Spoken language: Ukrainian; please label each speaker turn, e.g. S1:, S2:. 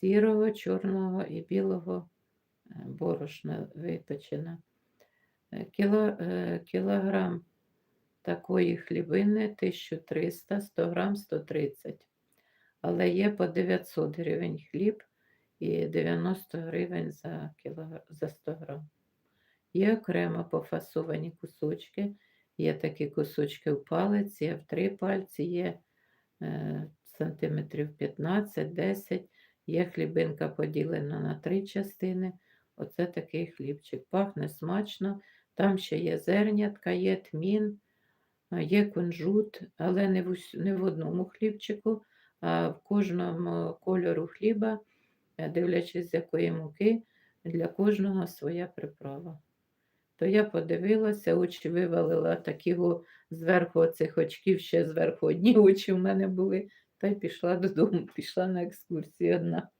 S1: сірого, чорного і білого е, борошна випечена. Е, Кіло, е, кілограм такої хлібини 1300, 100 грам 130. Але є по 900 гривень хліб і 90 гривень за, кілогра- за 100 грам. Є окремо пофасовані кусочки. Є такі кусочки в палець, є в три пальці, є сантиметрів 15-10. Є хлібинка поділена на три частини. Оце такий хлібчик. Пахне смачно. Там ще є зернятка, є тмін, є кунжут, але не в, не в одному хлібчику, а в кожному кольору хліба, е, дивлячись з якої муки, для кожного своя приправа. То я подивилася, очі вивалила такі зверху оцих очків, ще зверху одні очі в мене були, та й пішла додому, пішла на екскурсію одна.